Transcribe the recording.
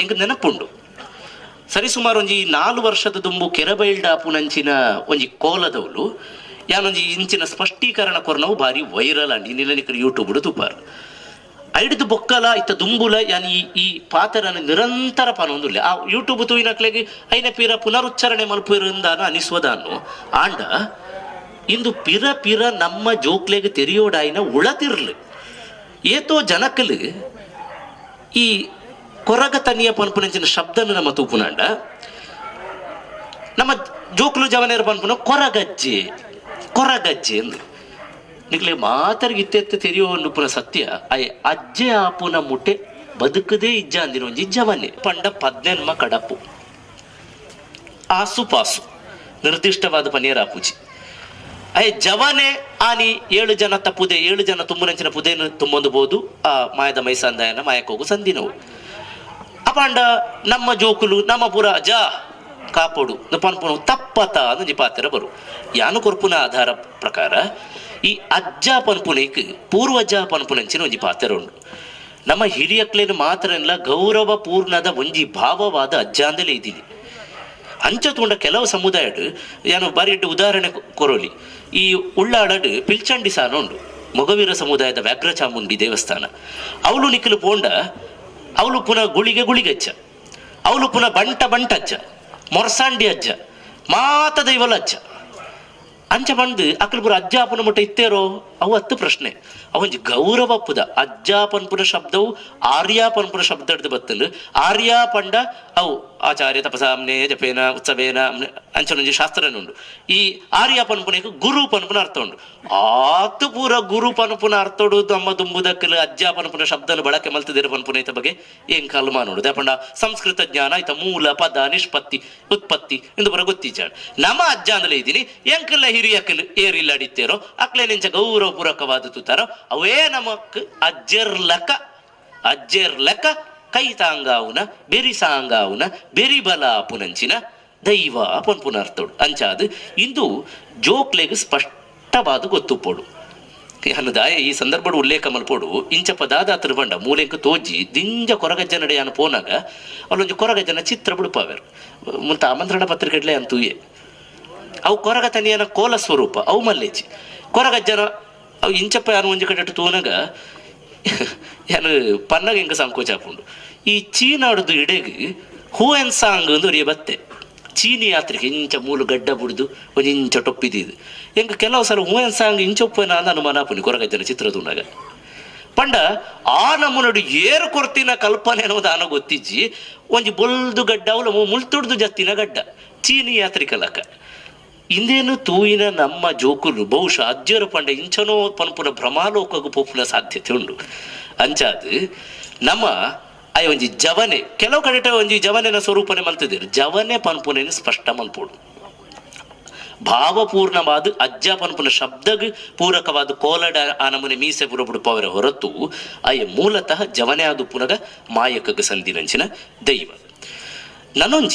ಎಂಕ್ ನೆನಪುಂಡು ಸರಿಸುಮಾರು ಒಂಜಿ ನಾಲ್ ವರ್ಷದ ದುಂಬು ಕೆರಬೈಲ್ಡಾಪುನಂಚಿನ ಒಂಜಿ ಕೋಲದವಲು ಯಾನೊಂಜಿ ಇಂಚಿನ ಸ್ಪಷ್ಟೀಕರಣ ಕೊರನವು ಬಾರಿ ವೈರಲ್ ಅಂಡಿ ನಿಲನಿಕರು ಯೂಟ್ಯೂಬ್ ತುಪಾರ್ ಐಡ್ದು ಬೊಕ್ಕಲ, ಇತ್ತ ದುಂಬುಲ, ಯಾನ್ ಈ ಪಾತ್ರನ ನಿರಂತರ ಪನೊಂದುಲ್ಲೆ. ಆ ಯೂಟ್ಯೂಬ್ ತೂಯಿನಕ್ಲೆಗೆ ಐನ ಪಿರ ಪುನರುಚ್ಚಾರಣೆ ಮಲ್ಪಿರಂದಾನ ಅನಿಸುವುದನ್ನು ಆಂಡ, ಇಂದು ಪಿರ ಪಿರ ನಮ್ಮ ಜೋಕ್ಲೆಗೆ ತೆರೆಯೋಡಾಯಿನ ಉಳತಿರ್ಲಿ. ಏತೋ ಜನಕ್ಕಲು ಈ ಕೊರಗ ತನಿಯ ಪನ್ಪುನಂಚಿನ ಶಬ್ದನು ನಮ್ಮ ತೂಪುನಾಂಡ ನಮ್ಮ ಜೋಕುಲು ಜವನೇರ ಪನ್ಪುನ ಕೊರಗಜ್ಜೆ ಕೊರಗಜ್ಜೆ ಎಂದು ನಿಕ್ಲೆ ಮಾತರಿಗೆ ಇತ್ತೆತ್ತ ತೆರೆಯೋ ಪುನ ಸತ್ಯ ಅಯ್ಯ ಅಜ್ಜೆ ಆಪುನ ಮುಟ್ಟೆ ಬದುಕದೇ ಇಜ್ಜ ಅಂದಿನ ಒಂಜಿ ಜವನೆ, ಪಂಡ ಪದ್ನೆನ್ಮ ಕಡಪು. ಆಸು ಪಾಸು ನಿರ್ದಿಷ್ಟವಾದ ಪನಿಯರ ಆಪುಜಿ. ಅಯ್ಯ ಜವನೆ ಆನಿ ಏಳು ಜನ ತಪ್ಪುದೆ, ಏಳು ಜನ ತುಂಬುನಂಚಿನ ಪುದೇನು ತುಂಬೊಂದುಬೋದು ಆ ಮಾಯದ ಮೈಸಂದಾಯನ ಮಾಯಕ್ಕೋಗು ಸಂದಿನವು. ಅಪಾಂಡ ನಮ್ಮ ಜೋಕುಲು, ನಮ್ಮ ಪುರ, ಜ, ಕಾಪೋಡು ಪನ್ಪುಣು ತಪ್ಪತ ಅಂದು ಪಾತ್ರ ಬರು. ಯಾನು ಕೊರ್ಪುನ ಆಧಾರ ಪ್ರಕಾರ, ಈ ಅಜ್ಜ ಪನ್ಪುನೈಕ್ ಪೂರ್ವಜ ಪನ್ಪುನಂಚಿನ ಒಂಜಿ ಪಾತ್ರ ಉಂಡು ನಮ್ಮ ಹಿರಿಯಕ್ಲೇನು ಮಾತ್ರ ಇಲ್ಲ ಗೌರವ ಪೂರ್ಣದ ಒಂಜಿ ಭಾವವಾದ ಅಜ್ಜ ಅಂದಲೇ ಇದ್ದೀನಿ ಅಂಚ ತೂಂಡ ಕೆಲವು ಸಮುದಾಯಡ್, ಯಾನು ಬಾರಿ ಎಡ್ಡೆ ಉದಾಹರಣೆ ಕೊರೋಲಿ. ಈ ಉಳ್ಳಾಡಡ್ ಪಿಲ್ಚಂಡಿ ಸಾನ ಉಂಡು ಮೊಗವೀರ ಸಮುದಾಯದ ವ್ಯಾಘ್ರ ಚಾಮುಂಡಿ ದೇವಸ್ಥಾನ. ಅವಳು ನಿಖಲು ಪೋಂಡ ಅವಳು ಪುನಃ ಗುಳಿಗೆ ಗುಳಿಗಜ್ಜ ಅವಳು ಪುನಃ ಬಂಟ ಬಂಟ ಬಂಟಜ್ಜ ಮೊರ್ಸಾಂಡಿ ಅಜ್ಜ. ಮಾತ ದೈವಲ ಅಜ್ಜ. ಅಂಚ ಬಂದು ಅಕ್ಕಲು ಪುರ ಅಪ್ಪನ ಮುಟ್ಟ ಇತ್ತೇರೋ? ಅವು ಹತ್ತು ಪ್ರಶ್ನೆ. ಅವೊಂಜಿ ಗೌರವ ಪುದ. ಅಜ್ಜಾಪನ್ಪುರ ಶಬ್ದವು ಆರ್ಯಾಪನ್ಪುರ ಶಬ್ದ ಶಬ್ದಡ್ದು ಬತ್ತಲು. ಆರ್ಯ ಪಂಡ ಅವು ಆಚಾರ್ಯ ತಪಸಾಮ್ನೆ, ಜಪೇನ, ಉತ್ಸವೇನ ಅಂಚನೊಂಜಿ ಶಾಸ್ತ್ರನುಂಡು ಈ ಆರ್ಯ ಪನ್ಪುನಕ್ಕೆ ಗುರು ಪನ್ಪುನ ಅರ್ಥ ಉಂಡು ಆತು ಪೂರ ಗುರು ಪನ್ಪುನ ಅರ್ಥಡು ತಮ್ಮ ದುಂಬುದಕ್ಕಲು ಅಜ್ಜ ಪನ್ಪುನ ಶಬ್ದನು ಬಳಕೆ ಮಲ್ತಿದಿರ ಪನ್ಪುನ ಇತ ಬಗ್ಗೆ ಏನ್ ಕಾಲು ಮಾನೋಡು ಪಂಡ ಸಂಸ್ಕೃತ ಜ್ಞಾನ ಇತ ಮೂಲ, ಪದ, ನಿಷ್ಪತ್ತಿ, ಉತ್ಪತ್ತಿ ಎಂದು ಬರ ಗೊತ್ತಿಜ್ಜಾಡು ನಮ್ಮ ಅಜ್ಜ ಅಂದಲೇ ಇದ್ದೀನಿ. ಎಂಕಲ್ಲ ಹಿರಿಯಕ್ಕಲು ಏರಿಲ್ಲ ಅಡಿತೇರೋ ಅಕ್ಲೆ ನಿಂಚ ಗೌರವ ಪೂರಕವಾದ ತುತ್ತಾರೋ ಅವೇ ನಮಕ್ ಅಜ್ಜರ್ಲಕ ಅಜ್ಜರ್ಲಕ ಕೈತಾಂಗಾವುನ ಬೆರಿಸಾಂಗಾವುನ ಬೆರಿಬಲ ಪುನಂಚಿನ ದೈವ ಅಪನ್ ಪುನರ್ತೋಡು. ಅಂಚಾದು ಇಂದು ಜೋಕ್ಲೆಗ್ ಸ್ಪಷ್ಟವಾದ ಗೊತ್ತುಪೋಡು ಅನ್ನದಾಯ ಈ ಸಂದರ್ಭಡು ಉಲ್ಲೇಖ ಮಲ್ಪೋಡು ಇಂಚ ಪದಾದ ತಿರುವಂಡ ಮೂಲೆಂಕ ತೋಜಿ ದಿಂಜ ಕೊರಗಜ್ಜ ಪೋನಗ ಪೋನಾಗ ಅಲ್ಲೊಂದು ಕೊರಗಜ್ಜನ ಚಿತ್ರ ಬಿಡುಪಾವೆರು. ಮುಂತ ಆಮಂತ್ರಣ ಪತ್ರಿಕೆಡ್ಲೆ ಅಂತೂಯೇ ಅವು ಕೊರಗ ತನಿಯನ ಕೋಲ ಸ್ವರೂಪ, ಅವು ಮಲ್ಲೇಜಿ ಕೊರಗಜ್ಜನ ಅವು ಇಂಚಪ್ಪ ಯಾರು ಒಂಜಿ ಕಡೆ ತೂನಗ ಏನು ಪನ್ನಗ ಹಿಂಗೆ ಸಂಕೋಚ ಹಾಕೊಂಡು ಈ ಚೀನಾಡ್ದು ಇಡೆಗ್ ಹೂ ಎನ್ ಸಾಂಗ್ ಅಂದು ಒರಿಯ ಬತ್ತೆ. ಚೀನಿ ಯಾತ್ರೆಗೆ ಇಂಚ ಮೂಲು ಗಡ್ಡ ಬುಡ್ದು, ಒಂದು ಇಂಚ ಟೊಪ್ಪಿದ್ದು. ಹೆಂಗೆ ಕೆಲವು ಸಲ ಹೂ ಎನ್ ಸಾಂಗ್ ಇಂಚೊಪ್ಪನ ಅಂದ ಅನುಮಾನ ಪುನಿ ಕೊರಗಜ್ಜನ ಚಿತ್ರದುಂಡಾಗ ಪಂಡ, ಆ ನಮ್ಮನಡು ಏರು ಕೊರ್ತಿನ ಕಲ್ಪನೆ ಅನ್ನೋದು ಆನ ಗೊತ್ತಿಜ್ಜಿ, ಒಂಜಿ ಬೊಲ್ದು ಗಡ್ಡ, ಅವಲ ಮುಳ್ತುಡ್ದು ಜತ್ತಿನ ಗಡ್ಡ, ಚೀನಿ ಯಾತ್ರಿಕಲಕ ಇಂದೇನು ತೂಯಿನ ನಮ್ಮ ಜೋಕುಲು ಬಹುಶಃ ಅಜ್ಜರ ಪಂಡ ಇಂಚನೋ ಪನ್ಪುನ ಭ್ರಮಾಲೋಕಗು ಪೋಪುನ ಸಾಧ್ಯತೆ ಉಂಡು ಅಂಚಾದ್, ನಮ್ಮ ಅಯ್ಯ ಒಂಜಿ ಜವನೆ, ಕೆಲವು ಕಡೆಟ ಒಂಜಿ ಜವನೆನ ಸ್ವರೂಪನೆ ಮಲ್ತಿದ್ದೀರಿ ಜವನೆ ಪನ್ಪುನೇನು ಸ್ಪಷ್ಟ ಮಲ್ಪೋಡು. ಭಾವಪೂರ್ಣವಾದ ಅಜ್ಜ ಪನ್ಪುನ ಶಬ್ದಗ್ ಪೂರಕವಾದ ಕೋಲಡ ಆ ನಮೂನೆ ಮೀಸೆ ಪುರಪುಡು ಪವರ ಹೊರತು ಅಯ್ಯ ಮೂಲತಃ ಜವನೆ ಆದು ಪುನಗ ಮಾಯಕಗ ಸಂದಿನಂಚಿನ ದೈವ. ನನ್ನೊಂಜಿ